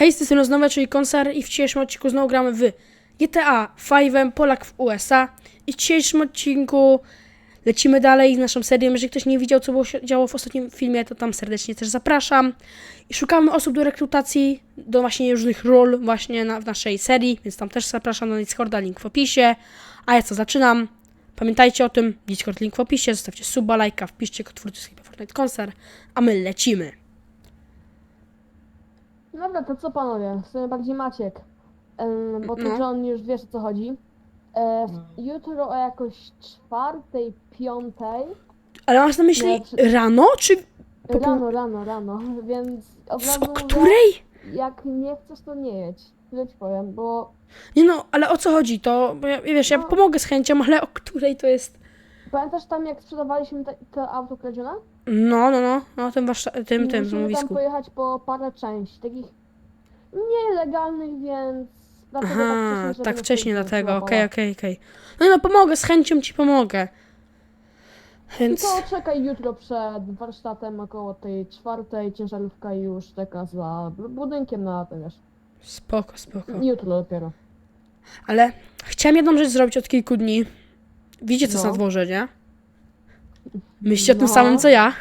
Hej, z strony znowu, czyli koncert i w dzisiejszym odcinku znowu gramy w GTA 5, Polak w USA i w dzisiejszym odcinku lecimy dalej z naszą serią. Jeżeli ktoś nie widział, co było się działo w ostatnim filmie, to tam serdecznie też zapraszam. I szukamy osób do rekrutacji, do właśnie różnych ról właśnie na, w naszej serii, więc tam też zapraszam na Discorda, link w opisie. A ja co, zaczynam. Pamiętajcie o tym, Discord link w opisie, zostawcie suba, lajka, wpiszcie kod twórcy Fortnite Concert, a my lecimy. Dobra, to co panowie? W sumie bardziej Maciek. Em, bo ty No. John już wiesz o co chodzi. E, w, jutro o jakoś czwartej, piątej. Ale masz na myśli Nie, czy- rano, czy Po pół- Rano, rano, rano. Więc od w, razu o mówię, której? jak nie chcesz to nie jedź. Tyle ci powiem, bo Nie no, ale o co chodzi? To, bo ja, wiesz, ja No. pomogę z chęcią, ale o której to jest? Pamiętasz tam jak sprzedawaliśmy te, to auto kradzione? No, no, no, no, tym, wasz, tym, tym, Musimy tam pojechać po parę części, takich nielegalnych, więc dlatego Aha, tak wcześnie, żeby tak dlatego, okej, okej, okej. No no, pomogę, z chęcią ci pomogę. Więc, Tylko czekaj jutro przed warsztatem około tej czwartej, ciężarówka już czeka za bu- budynkiem na to wiesz. spoko, spoko. Jutro dopiero. Ale chciałem jedną rzecz zrobić od kilku dni. Widzicie, co jest No. na dworze, nie? Myślicie o tym No. samym, co ja?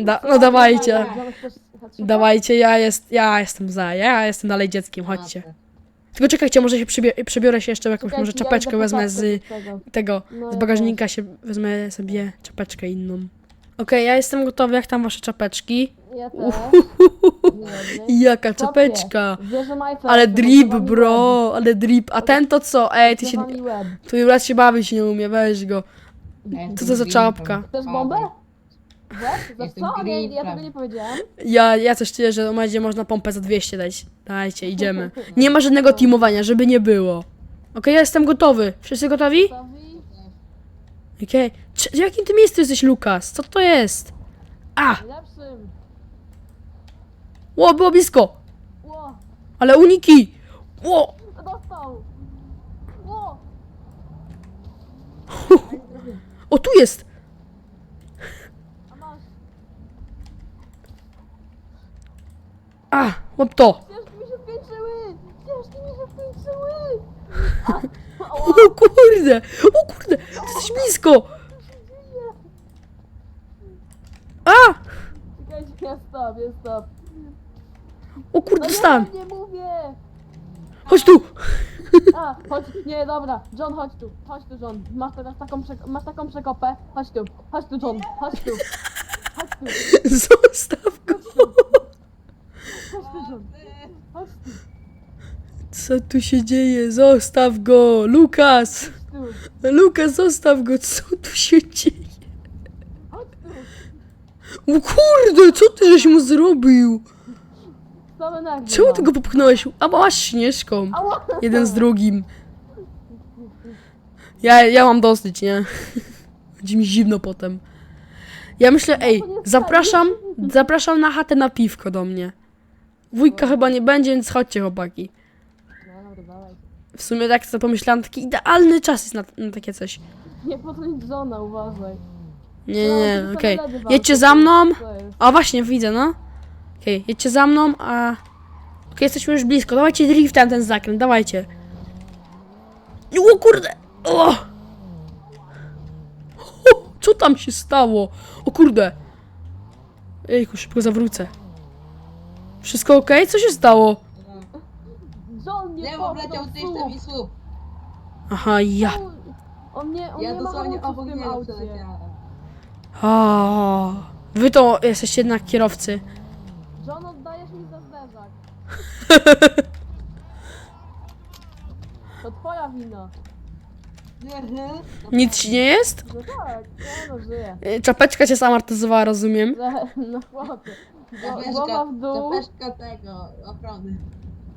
Da, no dawajcie. Też chatrzyka? Dawajcie, ja, jest, ja jestem za, ja jestem dalej dzieckiem, chodźcie. Tylko czekajcie, może się przebie- przebiorę się jeszcze w jakąś może czapeczkę wezmę z tego. No, z ja bagażnika się wezmę sobie czapeczkę inną. Okej, ja jestem gotowy, jak tam wasze czapeczki? Ja też. Jaka czapeczka! Ale drip, bro, ale drip. A ten to co? Ej, ty się... Tu raz się bawić nie umie, weź go. Co to za czapka? Chcesz bombę? Za co? Nie, ja tego nie powiedziałem. Ja, ja coś czuję, że będzie można pompę za 200 dać. Dajcie, idziemy. Nie ma żadnego teamowania, żeby nie było. Okej, ja jestem gotowy. Wszyscy gotowi? Okej. Czy- W jakim ty miejscu jesteś, Lukas? Co to jest? A! Ło, było blisko! Ło, Ale uniki! Ło! dostał. Ło. O, tu jest! A masz. A, łap to! Mi się skończyły! Ścieżki mi się skończyły! O kurde! O kurde! Ty jesteś blisko! A! Czekajcie, ja stop, ja stop. O kurde, No dostałem! nie, mówię! Chodź tu! A, chodź, nie, dobra. John, chodź tu, chodź tu, John. Masz teraz taką, przek- masz taką przekopę. Chodź tu, chodź tu, John, chodź tu. Chodź tu, Zostaw go! chodź tu, John. Chodź tu, Co tu się dzieje? Zostaw go! Lukas! tu, Lukas, zostaw go! Co tu się dzieje? chodź tu. O kurde, co ty żeś mu zrobił? Same Czemu mam. ty go popchnąłeś? A masz śnieżką. Ała! Jeden z drugim. Ja, ja mam dosyć, nie? Będzie mi zimno potem. Ja myślę, ej, zapraszam, zapraszam na chatę na piwko do mnie. Wujka chyba nie będzie, więc chodźcie chłopaki. No, dobra, dawaj. W sumie tak sobie pomyślałam, taki idealny czas jest na, na takie coś. Nie podnieś Johna, uważaj. Nie, No, nie, są okej. Jedźcie za mną. A właśnie, widzę, no. Okej, jedźcie za mną, a... Okej, jesteśmy już blisko. Dawajcie driftem ten zakręt, dawajcie. O kurde! O! o! Co tam się stało? O kurde! Ejku, szybko zawrócę. Wszystko ok? Co się stało? John, nie Nie, bo popchnął wleciał tyś słup. tam i słup. Aha, ja... On nie, on Ja nie dosłownie obok niego przeleciałem. Wy to jesteście jednak kierowcy. To twoja wina. Mhm. Nic ci nie jest? No tak, nie no, żyję. Y, Czapeczka cię zamortyzowała, rozumiem. No chłopie. Gło- Głowa w dół. tego, ochrony.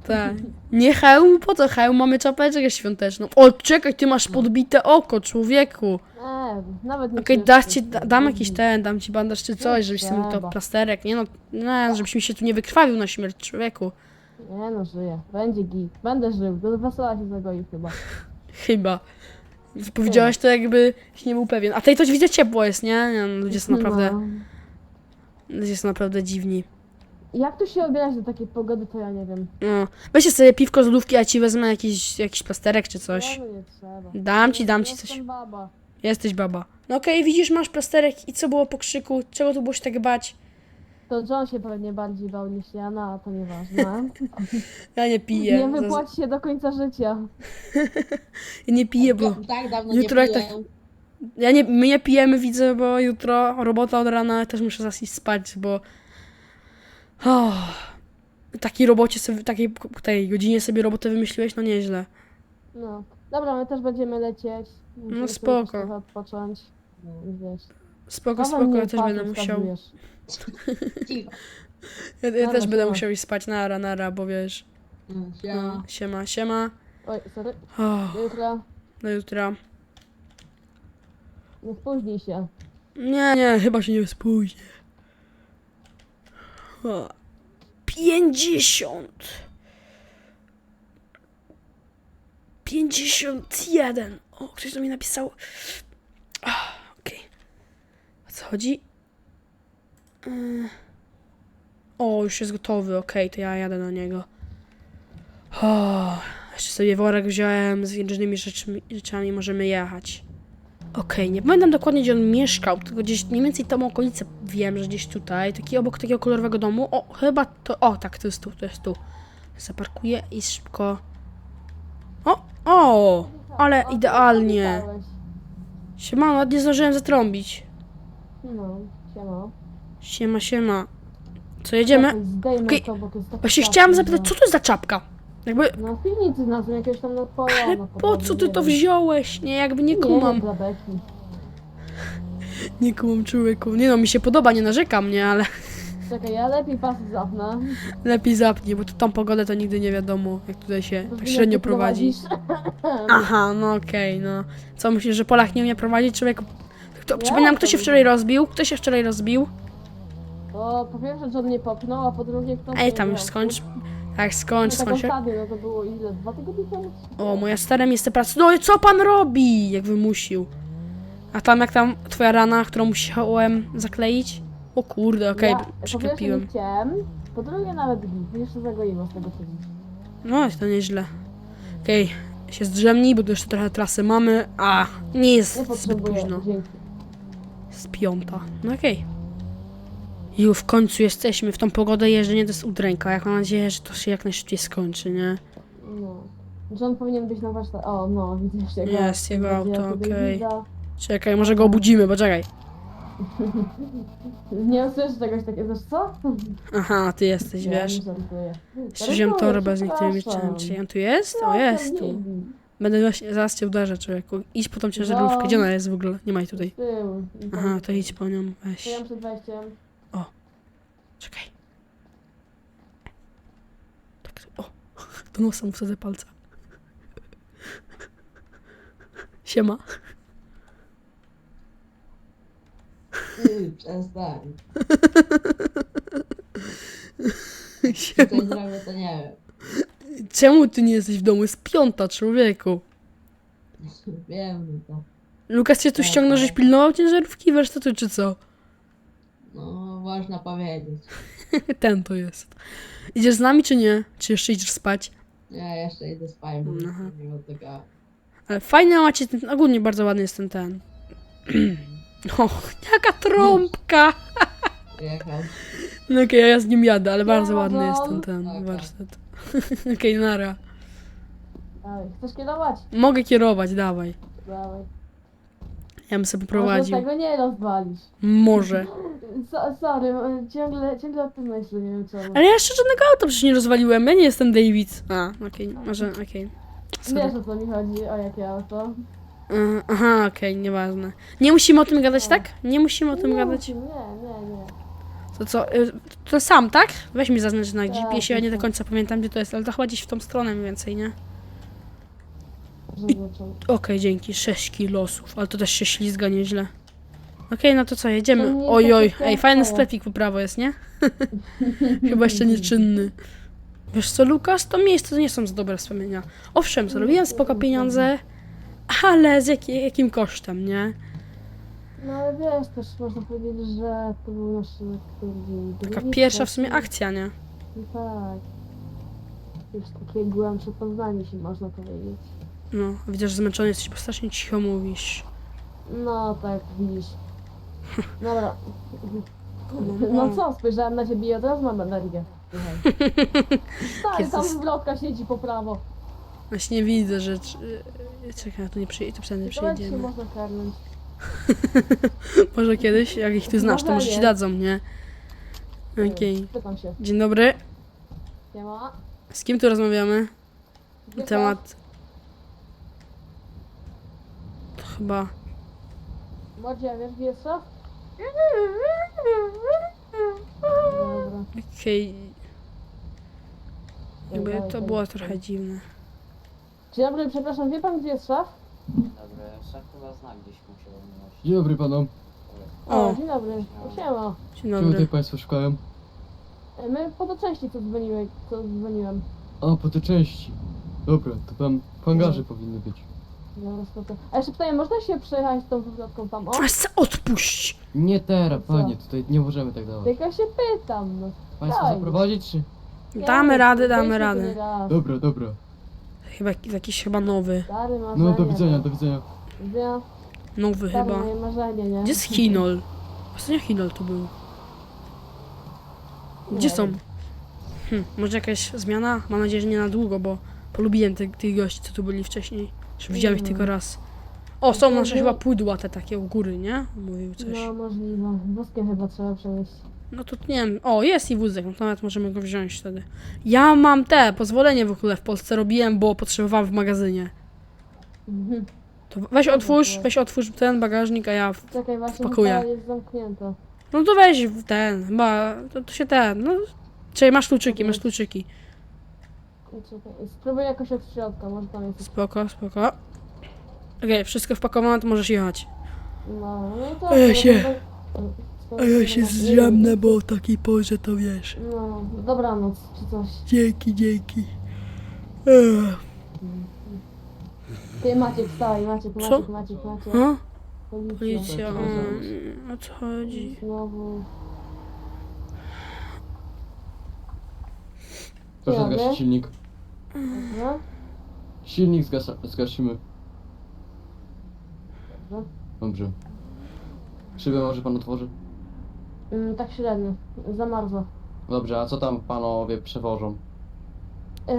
Tak. Nie hełm? Po co hełm? Mamy czapeczkę świąteczną. O, czekaj, ty masz podbite oko, człowieku. Nie, nawet nie Okej, że ci, da, dam jakiś ten, dam ci bandaż czy coś, żebyś sobie to plasterek, nie no, nie, żebyś mi się tu nie wykrwawił na śmierć człowieku. Nie no, żyję. Będzie git. Będę żył. Do wesela się zagoi chyba. Chyba. Powiedziałeś to jakby nie był pewien. A tej to widzę ciepło jest, nie? nie no, ludzie są naprawdę, No. ludzie są naprawdę dziwni. Jak tu się obierać do takiej pogody, to ja nie wiem. No. Weźcie sobie piwko z lodówki, a ci wezmę jakiś, jakiś plasterek czy coś. Nie trzeba. Dam ci, dam ci Jestem coś. baba. Jesteś baba. No okej, widzisz, masz plasterek i co było po krzyku? Czego tu było się tak bać? To John się pewnie bardziej bał niż ja, no a to nieważne. Ja nie piję. Nie wypłaci się do końca życia. Ja nie piję, bo... Tak dawno Jutro nie jak tak- piłem. Ja nie, my nie pijemy, widzę, bo jutro robota od rana, też muszę zaraz iść spać, bo... Oh, takiej robocie sobie, takiej tej godzinie sobie robotę wymyśliłeś, no nieźle. No. Dobra, my też będziemy lecieć. Musimy sobie spoko. trochę odpocząć. No, wiesz. Spoko, spoko, mnie ja też będę musiał... Cicho. Ja, ja Dobra, też będę siema. musiał iść spać, nara, nara, bo wiesz... No, No, siema. siema, siema. Oj, sorry. Oh, Do jutra. do jutra. Nie spóźnij się. Nie, nie, chyba się nie spóźnię. O, 50. 51. O, ktoś do mnie napisał. Okej. O co chodzi? Yy. O, już jest gotowy. Okej, to ja jadę do niego. O, jeszcze sobie worek wziąłem z różnymi rzeczmi, rzeczami. Możemy jechać. Okej, nie pamiętam dokładnie, gdzie on mieszkał, tylko gdzieś mniej więcej tą okolicę wiem, że gdzieś tutaj, taki obok takiego kolorowego domu. O, chyba to, o tak, to jest tu, to jest tu. Zaparkuję i szybko. O, o, ale idealnie. Siema, ładnie zdążyłem zatrąbić. No, siema. Siema, siema. Co, jedziemy? Okej, tak Właśnie chciałam zapytać, że- co to jest za czapka? Jakby, No w piwnicy znalazłem jakiegoś tam Napoleona. ale po podobno, co ty nie to wiem. wziąłeś? Nie, jakby nie Nie kumam. wiem, dla beki. Nie kumam człowieku. Nie no, mi się podoba, nie narzekam, nie, ale Czekaj, ja lepiej pasy zapnę. lepiej zapnij, bo tu tą pogodę to nigdy nie wiadomo, jak tutaj się tak wiem, średnio prowadzi. Aha, no okej, no. Co myślisz, że Polak nie umie prowadzić? Człowiek... Kto, Nie, przypominam, kto to się nie. wczoraj rozbił? Kto się wczoraj rozbił? O, po pierwsze John nie popchnął, a po drugie kto... Ej, tam już skończ. Tak, skończ, No, taką skończ. stadię, no to było ile? Dwa tygodnie temu? O, moja stara miejsce pracy. No i co pan robi? Jak wymusił. A tam, jak tam twoja rana, którą musiałem zakleić? O kurde, okej, ja, po pierwsze przyklepiłem. nie chciałem, po drugie nawet jeszcze zagoiło z tego. No, to nieźle. Okej, się zdrzemnij, bo tu jeszcze trochę trasy mamy. A, nie Nie jest zbyt potrzebuję, późno. dzięki. Z piąta. No okej. Ju, w końcu jesteśmy. W tą pogodę jeżdżenie to jest udręka. Jak mam nadzieję, że to się jak najszybciej skończy, nie? No. John powinien być na warsztat. O, no, widzisz jego Jest, jego auto, okej. Czekaj, może go obudzimy, bo czekaj. Nie usłyszysz czegoś takiego, znasz co? Aha, ty jesteś, Nie, wiesz. Przyziąłem torbę z niektórymi. Czy on tu jest? O, No, jest to tu. Będę właśnie, zaraz cię uderzę, człowieku. Idź po tą ciężarówkę. Gdzie ona jest w ogóle? Nie ma jej tutaj. Aha, to idź po nią. Weź. Czekaj. Tak, o, do nosa mu wsadzę palca. Siema. Ty, Przestań. Co Siema. zrobię, to nie wiem. Czemu ty nie jesteś w domu? Jest piąta, człowieku. Wiem to. Lukas cię tu Tak, ściągnął, tak. żeś pilnował ciężarówki warsztatu, czy co? Można powiedzieć. Ten to jest. Idziesz z nami, czy nie? Czy jeszcze idziesz spać? Ja jeszcze idę spać, bo Aha. mimo tego... Ale fajny macie ten, ogólnie bardzo ładny jest ten ten. Och, jaka trąbka! Jechał. No okej, ja z nim jadę, ale bardzo ładny jest ten ten Okej. warsztat. Okej, nara. Dawaj, chcesz kierować? Mogę kierować, dawaj. Dawaj. Ja bym sobie Może poprowadził. tego nie rozwalisz. Może. So, sorry, ciągle, ciągle o tym myślę, nie wiem czemu. Ale ja jeszcze żadnego auta przecież nie rozwaliłem, ja nie jestem David. A, okej, może, okej. Sorry. Wiesz o co mi chodzi, o jakie auto. Aha, okej, nieważne. Nie musimy o tym gadać, tak? Nie musimy o tym nie, gadać. Nie, nie, nie. To co, y, to sam, tak? Weź mi zaznacz na Tak, GPS, ja nie do tak. końca pamiętam gdzie to jest, ale to chyba gdzieś w tą stronę mniej więcej, nie? Okej, dzięki, 6 kilosów, ale to też się ślizga nieźle. Okej, no to co, jedziemy. Nie Oj, oj, takie ej, fajny ciężko. sklepik po prawo jest, nie? Chyba jeszcze nieczynny. Wiesz co, Lukas, to miejsce to nie są za dobre wspomnienia. Owszem, zarobiłem spoko pieniądze, ale z jaki, jakim kosztem, nie? No ale wiesz, też można powiedzieć, że to był nasz który Taka drugi, pierwsza w sumie akcja, nie? No tak. Już takie głębsze poznanie się można powiedzieć. No, widzę, że zmęczony jesteś, bo strasznie cicho mówisz. No tak, widzisz. Dobra. No co, spojrzałem na ciebie i od razu mam energię. Stary, tam Jezus. zwrotka siedzi po prawo. Właśnie widzę, że... Czekaj, ja tu nie przyjdę, tu przynajmniej czy się przyjdziemy. można karnąć. Może kiedyś, jak ich tu znasz, to Może ci dadzą, nie? Okej. Pytam się. Dzień dobry. Z kim tu rozmawiamy? Na temat... To chyba... Mordzie, wiesz gdzie jest szaf? Dobra. Okej, jakby to było trochę dziwne. Dzień dobry, przepraszam, wie pan gdzie jest szaf? Dobry, szef chyba zna gdzieś musiał. Dzień dobry panom. O, O. dzień dobry. Siema. Dzień Czemu tutaj dobry. państwo szukają? E, My po do części co dzwoniłem, co dzwoniłem. A, po te części. Dobra, to tam w hangarze powinny być. Dobra, spoko. A jeszcze pytanie, można się przejechać tą wywrotką tam? O, se odpuść! Nie teraz, Co? panie, tutaj nie możemy tak dawać. tylko się pytam. No. Państwo daj. zaprowadzić czy? Damy radę, damy radę. Dobra, dobra. Chyba jakiś chyba nowy. Stary marzenie. No, do widzenia, do widzenia. Nowy Stary chyba. moje marzenie, nie? Gdzie jest Hinol? Ostatnio Hinol tu był. Gdzie Nie są? wiem. Hm, może jakaś zmiana? Mam nadzieję, że nie na długo, bo polubiłem tych gości, co tu byli wcześniej. Że widziałem ich No. tylko raz. O, są nasze chyba pudła te takie u góry, nie? Mówił coś. No możliwe. Wózkiem chyba trzeba przewieźć. No to nie wiem. O, jest i wózek, no to nawet możemy go wziąć wtedy. Ja mam te, pozwolenie w ogóle w Polsce robiłem, bo potrzebowałem w magazynie. Mhm. To weź otwórz, weź otwórz ten bagażnik, a ja... w- Czekaj, właśnie Wpakuję. chyba jest zamknięte. No to weź w ten, chyba, to, to się ten, no... Czyli masz kluczyki, masz kluczyki. Czekaj, spróbuję jakoś od środka, może tam jest. Spoko, spoko. Okej, wszystko wpakowane, to możesz jechać. No, no i to. A ja się- A ja się zrzemnę, bo o takiej porze to wiesz. No, dobranoc, czy coś. Dzięki, dzięki. Ech. Ty Maciek, wstawaj, Maciek, Co? Maciek, Maciek? Policja. Policja, um, o co chodzi? Znowu. Proszę Jadę. zgasić silnik. Dobra. Silnik zgasa, zgasimy. Dobrze. Dobrze. Szybę może pan otworzy? Mm, tak średnio, zamarzło. Dobrze, a co tam panowie przewożą? Eee,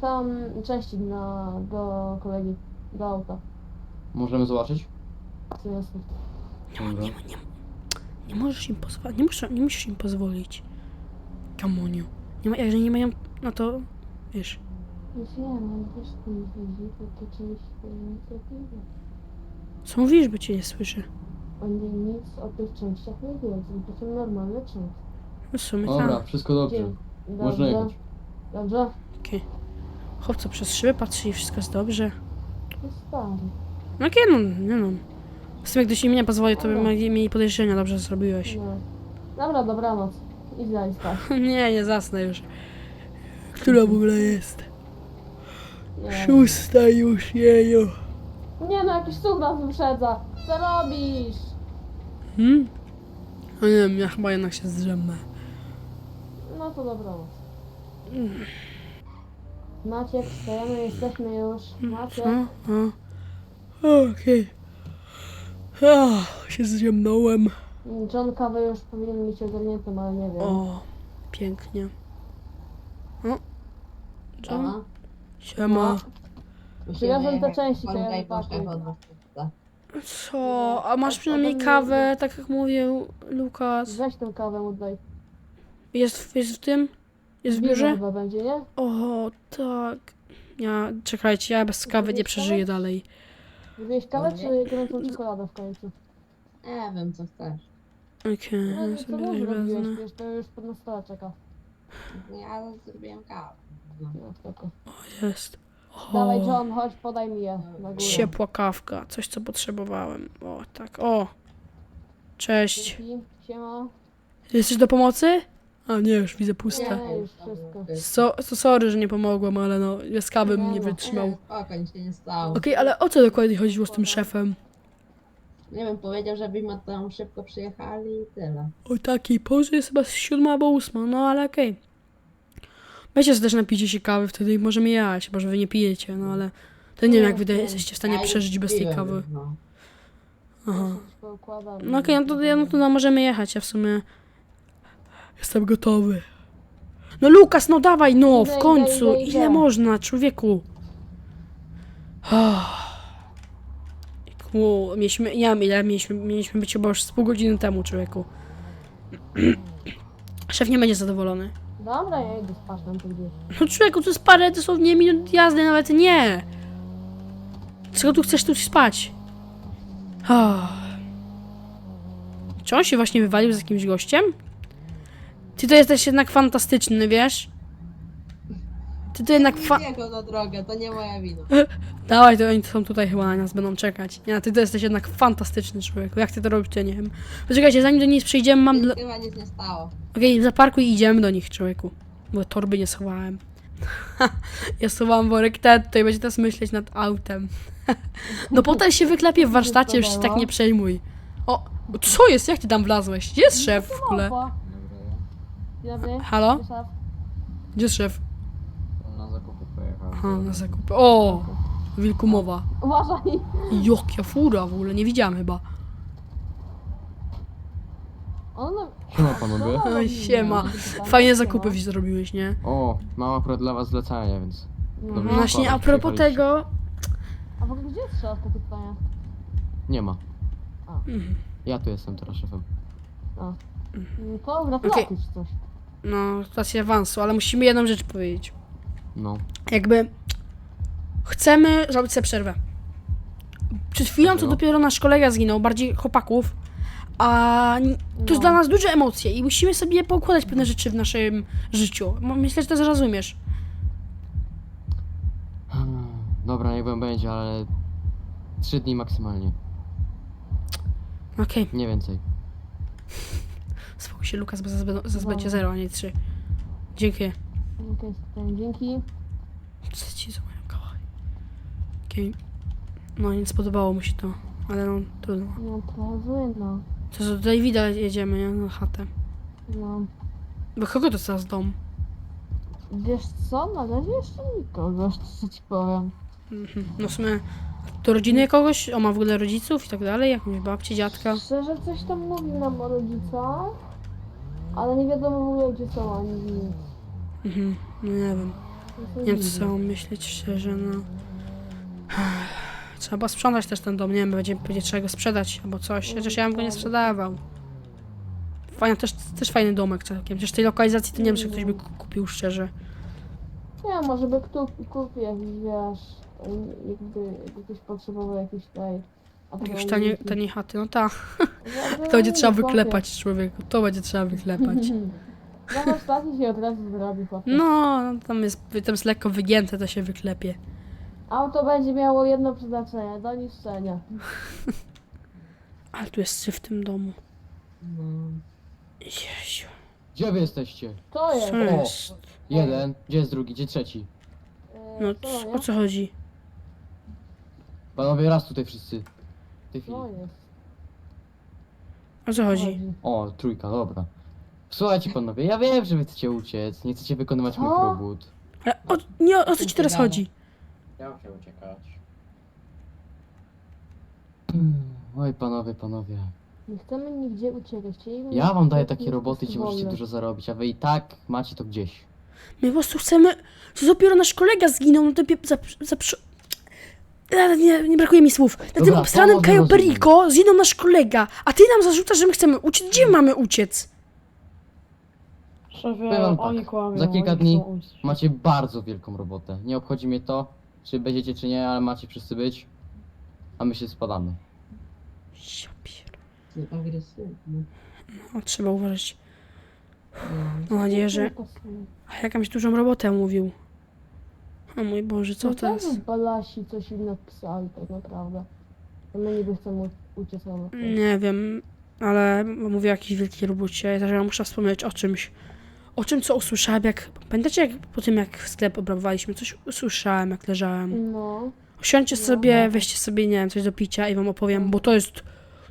tam części na, do kolegi, do auta. Możemy zobaczyć? Co jest? Dobra. Nie, nie, nie możesz im pozwolić, nie, muszę, nie musisz im pozwolić. Kamoniu. Nie ma, jeżeli nie mają, no to, wiesz, Nie wiem, ale też nie chodzi, to to część inicjatywy. co mówisz, bo cię nie słyszę. Oni nic o tych częściach nie wiedzą, to są normalne części. No w sumie Dobra, tak. wszystko dobrze. Dzień. Można jechać. Dobrze? Okej. Chłopca przez szybę patrzy i wszystko jest dobrze. To stary. No okej, no, nie no. W sumie, gdyś im nie pozwoli, to by mieli mieli podejrzenia, dobrze zrobiłeś. No. Dobra, dobranoc. Idź dalej spać. Nie, nie zasnę już. Która w ogóle jest? Nie, Szósta już, jeju. nie no, jakiś słuch nas wyprzedza. Co robisz? Hmm? No nie wiem, ja chyba jednak się zdrzemnę. No to dobranoc. Maciek, stajemy, jesteśmy już. Maciek. O, o. Okej. Okay. się zziemnąłem. John kawę już powinien mieć ogarniętą, ale nie wiem. O, pięknie. O. John, Aha. siema. Przywiozłem te części, to ja wypakuję. Co? A masz przynajmniej kawę, tak jak mówił Lukas. Weź tę kawę, oddaj. Jest, w- jest w tym? Jest w biurze? chyba będzie, nie? O, tak. Ja, czekajcie, ja bez kawy nie przeżyję dalej. Zrobiłeś kawę, Nie. czy gorącą czekoladę w końcu? Nie wiem, co chcesz. Okej, No, ja co sobie coś zrobiłeś? wezmę. Wiesz, to już pod na stole czeka. Ja zrobiłem kawę. No. Spoko. Jest. Dawaj O, John, chodź, podaj mi je na górę. ciepła kawka, coś co potrzebowałem. O, tak, o. Cześć. Dzięki, siema. Jesteś do pomocy? A nie, już widzę puste. Nie, już wszystko. So, so, sorry, że nie pomogłem, ale no, bez kawy bym nie wytrzymał. Nie, spoko, nic się nie stało. Okej, ale o co dokładnie chodziło z tym szefem? Nie wiem, powiedział, żebyśmy tam szybko przyjechali i tyle. O takiej porze jest chyba siódma albo ósma, no ale okej. Weźcie sobie też napicie się kawy, wtedy możemy jechać, może wy nie pijecie, no ale... To nie wiem, jak wy jesteście w stanie Ja już przeżyć bez tej piłem, kawy. No. Aha. Wszystko układam. No okej, no to, ja- no to no, możemy jechać, ja w sumie... Jestem gotowy. No Lukas, no dawaj, no, Idę, w idę, końcu. idę, idę. Ile można, człowieku? Ah. Ku, mieliśmy, nie wiem ile, mieliśmy, mieliśmy być chyba już z pół godziny temu, człowieku. Szef nie będzie zadowolony. Dobra, ja idę spać tam tu gdzieś. No człowieku, to jest parę dosłownie minut jazdy, nawet nie. Czego tu chcesz tu spać? Ah. Czy on się właśnie wywalił z jakimś gościem? Ty to jesteś jednak fantastyczny, wiesz? Ty to jednak fa... Nie wjechał na drogę, to nie moja wina. Dawaj, to oni są tutaj chyba na nas, będą czekać. Nie, ty to jesteś jednak fantastyczny człowiek. Jak ty to robisz, to ja nie wiem. Poczekajcie, zanim do nich przejdziemy, mam... Dla... Chyba nic nie stało. Okej, zaparkuj i idziemy do nich, człowieku. Bo torby nie schowałem. ja schowałam worek tetto i będzie teraz myśleć nad autem. no potem się wyklepie w warsztacie, już się tak nie przejmuj. O, co jest? Jak ty tam wlazłeś? Gdzie jest szef w ogóle? Halo? Gdzie jest szef? Na. Aha, na zakupy. O! Wilku mowa. Uważaj. Jakia fura w ogóle, nie widziałem chyba. Ona... Siema panowie. Oj, siema. Fajnie zakupy zrobiłeś, nie? O, mam akurat dla was zlecenie, więc... Dobrze, No Właśnie, a propos przyjechaliście. tego... A w ogóle gdzie jest szef, takie pytanie? Nie ma. Mhm. Ja tu jestem teraz szefem. No To gratulacje Okej. czy coś. No, stacja awansu, ale musimy jedną rzecz powiedzieć. No. jakby chcemy zrobić sobie przerwę. Przed chwilą to Dlaczego? dopiero nasz kolega zginął, bardziej chłopaków, a n- to jest No. dla nas duże emocje i musimy sobie poukładać pewne rzeczy w naszym życiu. Myślę, że to zrozumiesz. Hmm, Dobra, niech wam będzie, ale... Trzy dni maksymalnie. Okej, Nie więcej. spokój się Lukas, bo zaraz będą- zaraz Dobra. będzie zero, a nie trzy. Dziękuję. Okej, okay, dzięki. Co ci za moją kochaj. Okej. No nie spodobało mu się to, ale no trudno. No to no. To co, do Davida jedziemy, nie? Na chatę. No. Bo kogo to teraz dom? Wiesz co, na razie jeszcze nikogo, co ci powiem. Mhm. No w sumie do rodziny kogoś, on ma w ogóle rodziców i tak dalej, jakąś babci, dziadka. Szczerze coś tam mówił nam o rodzicach, ale nie wiadomo w ogóle gdzie są oni, nic. Mhm. No nie wiem, nie wiem co mam myśleć szczerze, no. Trzeba sprzątać też ten dom, nie wiem, będzie, będzie trzeba go sprzedać albo coś, chociaż ja bym go nie sprzedawał. Fajny, też, też fajny domek całkiem, chociaż tej lokalizacji to nie wiem, czy ktoś by ku- kupił szczerze. Nie, może by kto kupił jakiś, wiesz, jakby, jakby ktoś potrzebował jakiejś tej... Jakieś tanie, tanie chaty, no tak. To będzie trzeba wyklepać człowieku, to będzie trzeba wyklepać. Warsztacie się od razu zrobi, chłopie. No, tam jest, tam jest lekko wygięte, to się wyklepie. Auto będzie miało jedno przeznaczenie, do niszczenia. Ale tu jest syf w tym domu. No. Jeziu. Gdzie wy jesteście? To jest. Co jest? Jeden. Gdzie jest drugi? Gdzie trzeci? e, No, co, c- nie? o co chodzi? Panowie, raz tutaj wszyscy. W tej chwili. Co jest? O co chodzi? O, trójka, dobra. Słuchajcie panowie, ja wiem, że wy chcecie uciec, nie chcecie wykonywać Co? moich robót. Ale o, nie, o co ci teraz chodzi? Chciał się uciekać. Oj panowie, panowie. Nie chcemy nigdzie uciekać. Chcielibyśmy Ja wam daję takie roboty, gdzie możecie dużo zarobić, a wy i tak macie to gdzieś. My po prostu chcemy... To dopiero nasz kolega zginął, no to pie- za, za, za, nie, nie brakuje mi słów. Na tym Dobra, obstranym panowie, Cayo rozumiem. Perico zginął nasz kolega, a ty nam zarzucasz, że my chcemy uciec. Gdzie mamy uciec? Powiem wam tak, za kilka dni macie bardzo wielką robotę. Nie obchodzi mnie to, czy będziecie czy nie, ale macie wszyscy być. A my się spadamy. Ja pier... Ty agresywny. No, trzeba uważać. No. Mam nadzieję, że... A jakąś dużą robotę mówił. O mój Boże, co to jest? Balasi coś im napisali tak naprawdę. To my niby chcemy uciec. Nie wiem, ale mówię o jakiejś wielkiej robocie. Ja też muszę wspomnieć o czymś. O czym, co usłyszałem, jak... Pamiętacie, jak po tym, jak sklep obrabowaliśmy, coś usłyszałem, jak leżałem. No. Usiądźcie No. sobie, weźcie sobie, nie wiem, coś do picia i wam opowiem, bo to jest...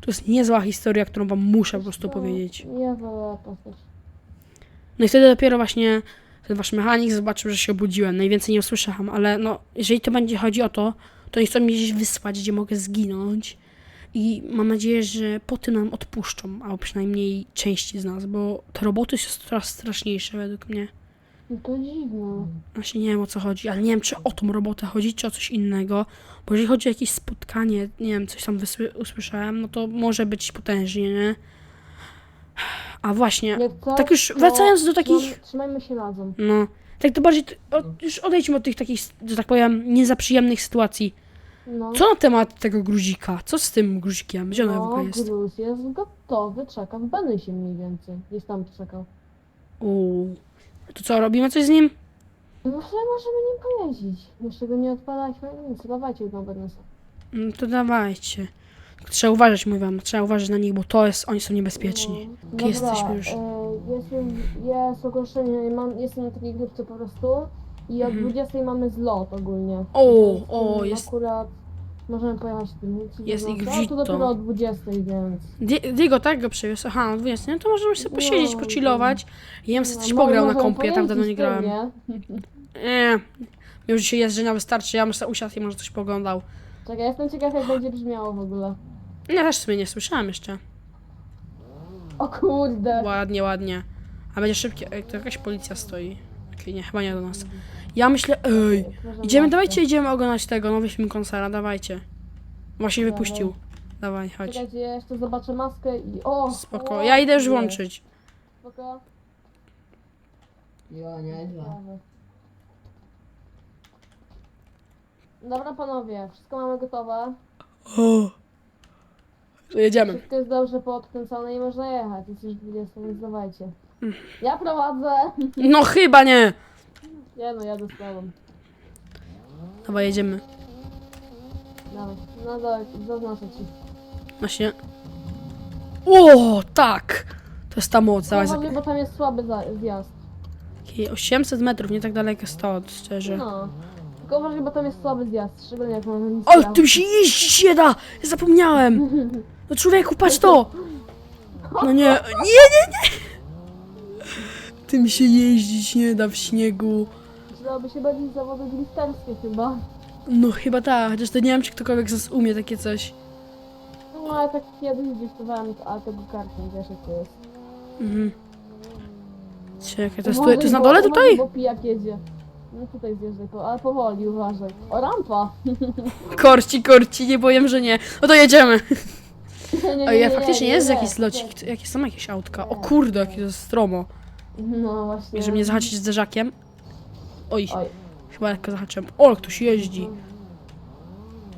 To jest niezła historia, którą wam muszę po prostu To powiedzieć. Ja wolę postać. No i wtedy dopiero właśnie ten wasz mechanik zobaczył, że się obudziłem. Najwięcej nie usłyszałam, ale no, jeżeli to będzie chodzi o to, to nie chcą mnie gdzieś wysłać, gdzie mogę zginąć. I mam nadzieję, że po tym nam odpuszczą, albo przynajmniej części z nas, bo te roboty są coraz straszniejsze według mnie. No to dziwne. Właśnie nie wiem o co chodzi, ale nie wiem, czy o tą robotę chodzi, czy o coś innego. Bo jeżeli chodzi o jakieś spotkanie, nie wiem, coś tam usłyszałem, no to może być potężnie, nie? A właśnie, coś, tak już wracając do takich- Trzymajmy się razem. no, tak to bardziej, już odejdźmy od tych takich, że tak powiem, niezaprzyjemnych sytuacji. No. Co na temat tego gruzika? Co z tym gruzikiem? Gdzie on w no, ogóle jest? gruz jest gotowy, czeka w Benysie mniej więcej. Jest tam czekał. Uuu. To co, robimy coś z nim? No może możemy nim pojeździć. Jeszcze go nie odpalaliśmy, nic, dawajcie go Benysa. No to dawajcie. Tylko Trzeba uważać, mówię wam, trzeba uważać na nich, bo to jest, oni są niebezpieczni. No. Jesteśmy już. E, jest, jest ogłoszenie, mam, jestem na takiej grupce po prostu i od 20 mamy zlot ogólnie. Mhm. O, Więc, o, mm, jest- Akurat możemy pojechać tym. Jest ich wzito. to dopiero o 20, więc. Di- Diego tak go przywiózł. Aha, no 20. No to możemy sobie posiedzieć, No, pochillować. Ja bym sobie No, coś mo- pograł na kompie, ja tam dawno nie grałem. nie? Nie. Już dzisiaj jeżdżenia wystarczy, ja bym sobie usiadł i może coś poglądał. Czekaj, jestem ciekaw jak będzie brzmiało w ogóle. Ja też sobie nie słyszałem jeszcze. O kurde. Ładnie, ładnie. A będzie szybkie. Ej, to jakaś policja stoi. Okej, nie, chyba nie do nas. Ja myślę, ej, idziemy, dawajcie, idziemy oglądać tego, nowy film konsera, dawajcie. Właśnie Dawaj. wypuścił. Dawaj, chodź. Czekajcie, ja jeszcze zobaczę maskę i. O! Spoko. o, Ja idę już nie. włączyć. Spoko. Jo, nieźle. Prawy. Dobra panowie, wszystko mamy gotowe. O. To jedziemy. Wszystko jest dobrze poodkręcone i można jechać. Jest już 20, więc dawajcie. Mm. Ja prowadzę. No chyba nie. Nie no, jadę z tobą. Dawaj, jedziemy. Dawaj, no dawaj, zaznaczę ci. Właśnie. O, tak! To jest ta moc, dawaj. Uważaj, bo tam jest słaby za- zjazd. Okej, 800 metrów, nie tak daleko stąd, szczerze. No. Tylko uważaj, bo tam jest słaby zjazd, szczególnie jak nic O, tym się jeździć nie da! Zapomniałem! No człowieku, patrz to! No nie, nie, nie, nie! Tym się jeździć nie da w śniegu. Przydałoby się bardziej zawody glisterskie chyba. No chyba tak, chociaż to nie wiem, czy ktokolwiek z nas umie takie coś. No ale tak kiedyś próbowałem, a tego kartą, wiesz jak to jest. Mhm. Czekaj, to jest, tu, Uważaj, to jest na bo- dole uważaj, tutaj? Bo pijak jedzie. No tutaj zjeżdżaj, po, ale powoli, uważaj. O, rampa! Korci, korci, nie powiem, że nie. No to jedziemy. Nie, nie, ja nie, faktycznie nie, jest nie, jakiś nie. slocik, jakie są jakieś autka. O kurde, jakie to jest stromo. No właśnie. Żeby mnie zahaczyć zderzakiem. Oj, Oj, chyba lekko zahaczyłem. O, ktoś jeździ.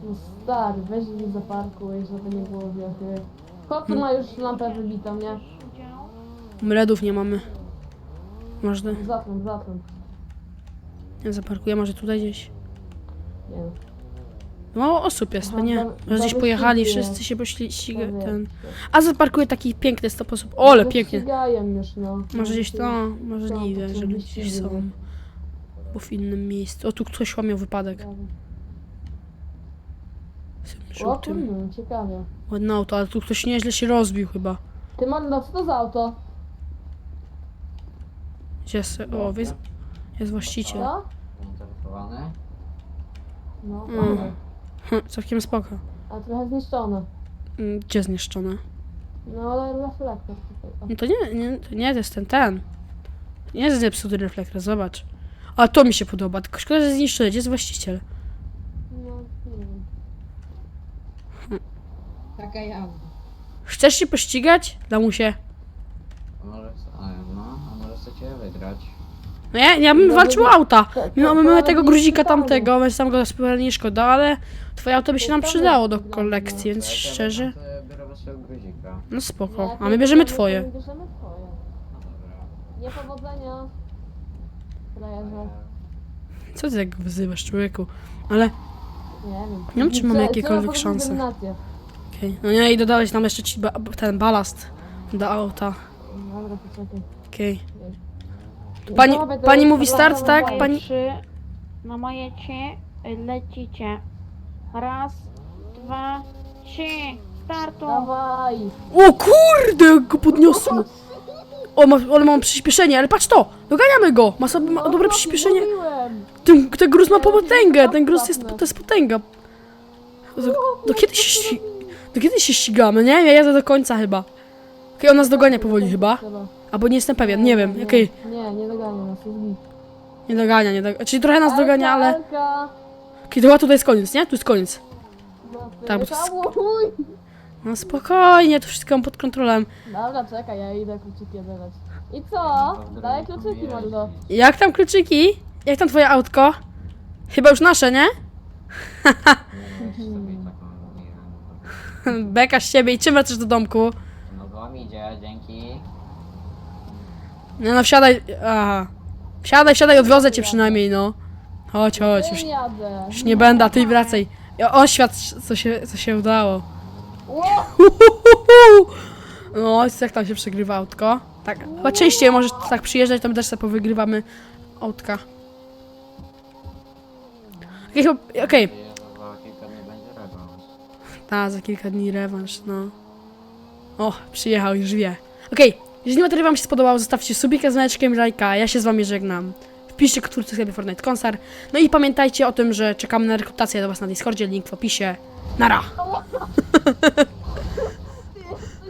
no stary, weź mi zaparkuj, żeby nie było wiechy. Chłopcy ma już lampę wybitą, nie? Mledów nie mamy. Można. Zatrąb, zatrąb. Ja zaparkuję może tutaj gdzieś. Nie wiem. No osób jest, to Aha, nie. Może gdzieś pojechali, wszyscy się pośli ściga ten. A zaparkuję taki piękny 100 osób. O, ale pięknie. Już, no. Może gdzieś to, Są, możliwe, że gdzieś są. Bo w innym miejscu. O, tu ktoś miał wypadek. Z tym O żółtym. kurde, ciekawie. Ładne auto, ale tu ktoś nieźle się rozbił chyba. Ty Mordo, co to za auto? Gdzie jest, o, jest, jest właściciel. Co? Zamontowane. No, Mm. Hm, Całkiem spoko. A trochę zniszczone. Mm, Gdzie zniszczone? No ale reflektor tutaj. No to nie, nie, to nie, to jest ten, ten. To nie jest zepsuty reflektor, zobacz. A to mi się podoba, tylko szkoda, że jest zniszczony. Gdzie jest właściciel? No, nie wiem. Taka jazda. Chcesz się pościgać? Lamusie. A może, a, no, a może chcecie wygrać? No ja, ja bym No, walczył o no, auta. to- My to mamy nawet tego nie gruzika pytanie. tamtego, więc tam go zupełnie nie szkoda, ale twoje auto by się nam przydało do kolekcji, więc ja szczerze, wezmę, to ja biorę waszego gruzika. no spoko. A my bierzemy twoje. Bierzemy twoje. No dobra. Niepowodzenia. Frajerze. Co ty tak wyzywasz, człowieku? Ale, Nie wiem. Nie wiem, czy mamy jakiekolwiek szanse. okej. No nie, i dodałeś nam jeszcze ci ba ten balast do auta. Dobra, poczekaj. Okej. Pani- Dobra, to pani jest mówi start, tak? Pani- Trzy, na moje trzy, lecicie. Raz, dwa, trzy. Startu. Dawaj. O kurde, jak go podniosło. O, ma, ale mam przyspieszenie, ale patrz to! Doganiamy go! Ma sobie ma dobre przyspieszenie. Ten, ten gruz ma potęgę, ten gruz jest, to jest potęga. Do, do kiedy się ści- Do kiedy się ścigamy, nie? Ja jadę do końca chyba. Okej, on nas dogania powoli chyba. Albo nie jestem pewien, nie wiem. Okej, Nie, nie dogania nas, nie dogania, nie dogania. Czyli trochę nas dogania, ale... Okej, to chyba tutaj jest koniec, nie? Tu jest koniec. Tak, bo to jest-. No spokojnie, to wszystko mam pod kontrolą. Dobra, czekaj, ja idę kluczyki odebrać. I co? Daj kluczyki, mordo. Jak tam kluczyki? Jak tam twoje autko? Chyba już nasze, nie? Beka z ciebie i czym wracasz do domku? No wam idzie, dzięki. No no wsiadaj, aha. Wsiadaj, wsiadaj, odwiozę cię przynajmniej, no. Chodź, chodź, już, Nie jadę. już nie będę, a ty wracaj. Ja- Oświat, co się, co się udało. No, jak tam się przegrywa autko? Tak, chyba częściej możesz tak przyjeżdżać, to my też sobie powygrywamy autka. Okej, chyba- okej. Że za kilka dni będzie rewanż. Ta, za kilka dni rewanż, no. O, przyjechał, już wie. Okej, jeżeli materiał wam się spodobał, zostawcie subika z znajeczkiem lajka, ja się z wami żegnam. Wpiszcie kulturę sklepie Fortnite Concert. No i pamiętajcie o tym, że czekamy na rekrutację do was na Discordzie, link w opisie. Nara!